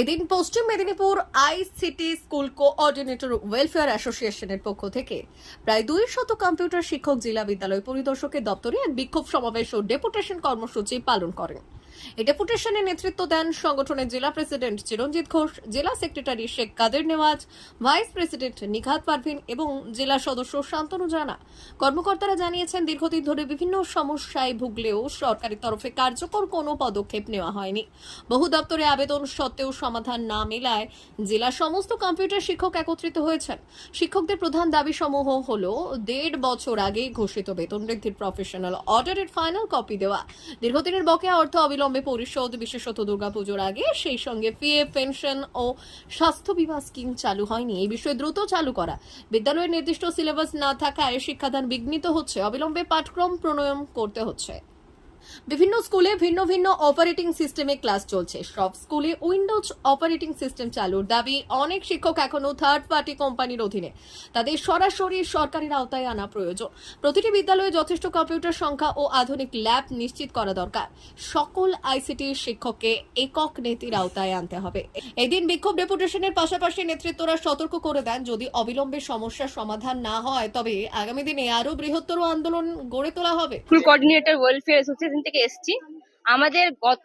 এদিন Paschim Medinipur ICT school coordinator welfare অ্যাসোসিয়েশনের পক্ষ থেকে প্রায় দুই শত কম্পিউটার শিক্ষক জেলা বিদ্যালয় পরিদর্শকের দপ্তরে এক বিক্ষোভ সমাবেশ ও ডেপুটেশন কর্মসূচি পালন করেন। ডেপুটেশনে নেতৃত্ব দেন সংগঠনের জেলা প্রেসিডেন্ট চিরঞ্জিত ঘোষ, জেলা secretary Sheikh Kader Newaz vice president Nighat Parveen এবং জেলা সদস্য শান্তনু জানা। কর্মকর্তারা জানিয়েছেন, দীর্ঘদিন ধরে বিভিন্ন সমস্যায় ভুগলেও সরকারের তরফে কার্যকর কোনো পদক্ষেপ নেওয়া হয়নি। বহু দপ্তরে আবেদন সত্ত্বেও সমাধান না মেলায় জেলা সমস্ত কম্পিউটার শিক্ষক একত্রিত হয়েছেন। শিক্ষকদের প্রধান দাবি সমূহ হল, দেড় বছর আগে ঘোষিত বেতন বৃদ্ধির প্রফেশনাল অর্ডারের ফাইনাল কপি দেওয়া, দীর্ঘদিনের বকেয়া অর্থ অবিলম্বে পরিশোধ বিশেষত দুর্গাপুজোর আগে, সেই সঙ্গে পিএফ পেনশন ও স্বাস্থ্য বিমা স্কিম চালু হয়নি। এই বিষয়ে দ্রুত চালু করা। বিদ্যালয়ের নির্দিষ্ট সিলেবাস না থাকায় শিক্ষাদান বিঘ্নিত হচ্ছে। অবিলম্বে পাঠক্রম প্রণয়ন করতে হচ্ছে। বিভিন্ন স্কুলে ভিন্ন ভিন্ন অপারেটিং সিস্টেমে ক্লাস চলছে। সব স্কুলে উইন্ডোজ অপারেটিং সিস্টেম চালুর দাবি অনেক শিক্ষক এখনও থার্ড পার্টি কোম্পানির অধীনে। তাদের সরাসরি সরকারের আওতায় আনা প্রয়োজন। প্রতিটি বিদ্যালয়ে যথেষ্ট কম্পিউটার সংখ্যা ও আধুনিক ল্যাব নিশ্চিত করা দরকার। সকল আইসিটি শিক্ষককে একক নীতির আওতায় আনতে হবে। এদিন বিক্ষোভ ডেপুটেশনের পাশাপাশি নেতৃত্বরা সতর্ক করে দেন, যদি অবিলম্বে সমস্যার সমাধান না হয়, তবে আগামী দিনে আরও বৃহত্তর আন্দোলন গড়ে তোলা হবে। স্কুল কোঅর্ডিনেটর ওয়েলফেয়ার অ্যাসোসিয়েশন থেকে এসেছি। আমাদের গত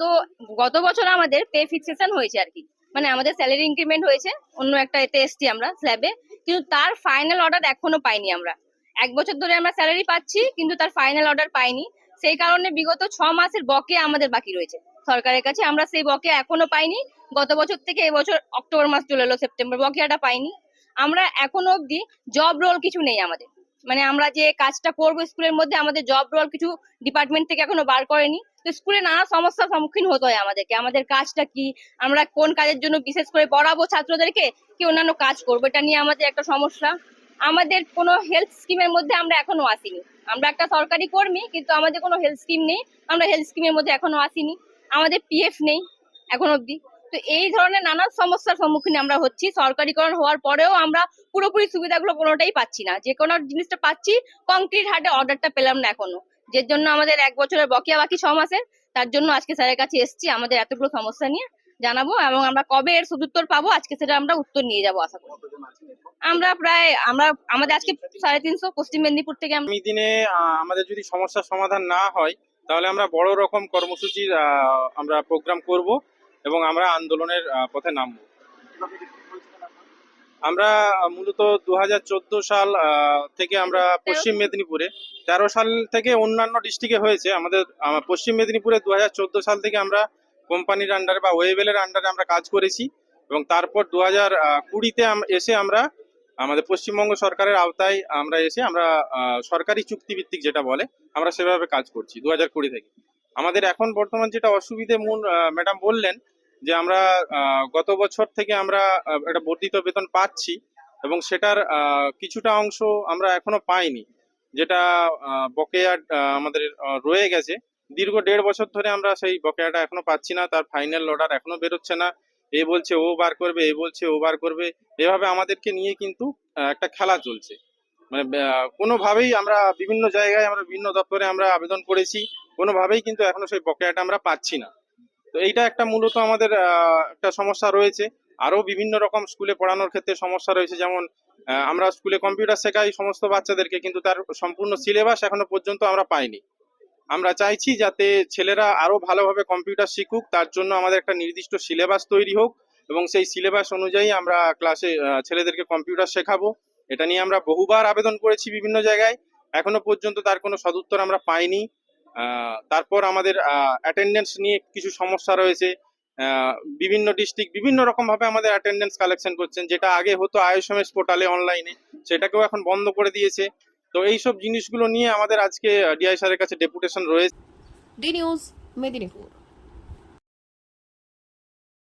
গত বছর আমাদের পে ফিক্সেশন হয়েছে আর কি। মানে আমাদের স্যালারি ইনক্রিমেন্ট হয়েছে, অন্য একটা এতে এসেছি আমরা স্ল্যাবে কিন্তু তার ফাইনাল অর্ডার এখনও পাইনি আমরা। এক বছর ধরে আমরা স্যালারি পাচ্ছি, কিন্তু তার ফাইনাল অর্ডার পাইনি। সেই কারণে বিগত ছ মাসের বকে আমাদের বাকি রয়েছে। সরকারের কাছে আমরা সেই বকে এখনও পাইনি। গত বছর থেকে এবছর অক্টোবর মাস চলে এলো, সেপ্টেম্বর বকেয়াটা পাইনি। আমরা এখনও অবধি জব রোল কিছু নেই আমাদের। মানে আমরা যে কাজটা করব স্কুলের মধ্যে, আমাদের জব রোল কিছু ডিপার্টমেন্ট থেকে এখনও বার করেনি। তো স্কুলে নানা সমস্যার সম্মুখীন হতে হয় আমাদেরকে। আমাদের কাজটা কি? আমরা কোন কাজের জন্য বিশেষ করে পড়াবো ছাত্রদেরকে? কি অন্যান্য কাজ করব? এটা নিয়ে আমাদের একটা সমস্যা। আমাদের কোনো হেলথ স্কিমের মধ্যে আমরা এখনও আসিনি। আমরা একটা সরকারি কর্মী, কিন্তু আমাদের কোনো হেলথ স্কিম নেই। আমরা হেলথ স্কিমের মধ্যে এখনও আসিনি। আমাদের পিএফ নেই এখন অবধি। তো এই ধরনের নানা সমস্যার সম্মুখীন আমরা হচ্ছি। সরকারিকরণ হওয়ার পরেও আমরা পুরোপুরি সুবিধাগুলো কোনোটাই পাচ্ছি না। যে কোনো জিনিসটা পাচ্ছি কংক্রিট হার্টে অর্ডারটা পেলাম না এখনও। যে জন্য আমাদের এক বছরের বকেয়া বাকি ছ মাসের তার জন্য আজকে স্যারের কাছে এসেছি আমাদের এতগুলো সমস্যা নিয়ে জানাব এবং আমরা কবে এর সদুত্তর পাবো, আজকে সেটা আমরা উত্তর নিয়ে যাব আশা করি। আমরা প্রায়, আমরা, আমাদের আজকে সাড়ে তিনশো পশ্চিম মেদিনীপুর থেকে আগামী দিনে আমাদের যদি সমস্যার সমাধান না হয়, তাহলে আমরা বড় রকম কর্মসূচির আমরা প্রোগ্রাম করব। এবং আমরা আন্দোলনের পথে নামবো। আমরা মূলত দুই হাজার চৌদ্দ সাল থেকে আমরা পশ্চিম মেদিনীপুরে তেরো সাল থেকে অন্যান্য ডিস্ট্রিক্টে হয়েছে। আমাদের পশ্চিম মেদিনীপুরে দুই হাজার চৌদ্দ সাল থেকে আমরা কোম্পানির আন্ডারে বা ওয়েবেলের আন্ডারে আমরা কাজ করেছি এবং তারপর দু হাজার কুড়িতে এসে আমরা আমাদের পশ্চিমবঙ্গ সরকারের আওতায় আমরা এসে আমরা আহ, সরকারি চুক্তিভিত্তিক যেটা বলে আমরা সেভাবে কাজ করছি দু হাজার কুড়ি থেকে। আমাদের এখন বর্তমান যেটা অসুবিধে মূল ম্যাডাম বললেন, যে আমরা গত বছর থেকে আমরা একটা বর্ধিত বেতন পাচ্ছি এবং সেটার কিছুটা অংশ আমরা এখনও পাইনি। যেটা বকেয়া আমাদের রয়ে গেছে। দীর্ঘ দেড় বছর ধরে আমরা সেই বকেয়াটা এখনও পাচ্ছি না, তার ফাইনাল অর্ডার এখনও বেরোচ্ছে না। এ বলছে ও বার করবে, এ বলছে ও বার করবে। এভাবে আমাদেরকে নিয়ে কিন্তু একটা খেলা চলছে। মানে কোনোভাবেই আমরা বিভিন্ন জায়গায়, আমরা বিভিন্ন দপ্তরে আমরা আবেদন করেছি। কোনোভাবেই কিন্তু এখনও সেই বকেয়াটা আমরা পাচ্ছি না। তো এইটা একটা মূলত আমাদের একটা সমস্যা রয়েছে। আরও বিভিন্ন রকম স্কুলে পড়ানোর ক্ষেত্রে সমস্যা রয়েছে। যেমন আমরা স্কুলে কম্পিউটার শেখাই, সমস্ত বাচ্চাদেরকে কিন্তু তার সম্পূর্ণ সিলেবাস এখনও পর্যন্ত আমরা পাইনি। আমরা চাইছি যাতে ছেলেরা আরও ভালোভাবে কম্পিউটার শিখুক, তার জন্য আমাদের একটা নির্দিষ্ট সিলেবাস তৈরি হোক এবং সেই সিলেবাস অনুযায়ী আমরা ক্লাসে ছেলেদেরকে কম্পিউটার শেখাবো। এটা নিয়ে আমরা বহুবার আবেদন করেছি বিভিন্ন জায়গায়। এখনও পর্যন্ত তার কোনো সদুত্তর আমরা পাইনি। তারপর আমাদের অ্যাটেন্ডেন্স নিয়ে কিছু সমস্যা রয়েছে। বিভিন্ন ডিস্ট্রিক্ট বিভিন্ন রকমভাবে আমাদের অ্যাটেন্ডেন্স কালেকশন করছেন, যেটা আগে হতো আয়ুষমেশ পোর্টালে অনলাইনে সেটাকেও এখন বন্ধ করে দিয়েছে। তো এইসব জিনিসগুলো নিয়ে আমাদের আজকে ডিআই কাছে ডেপুটেশন রয়েছে। D news Medinipur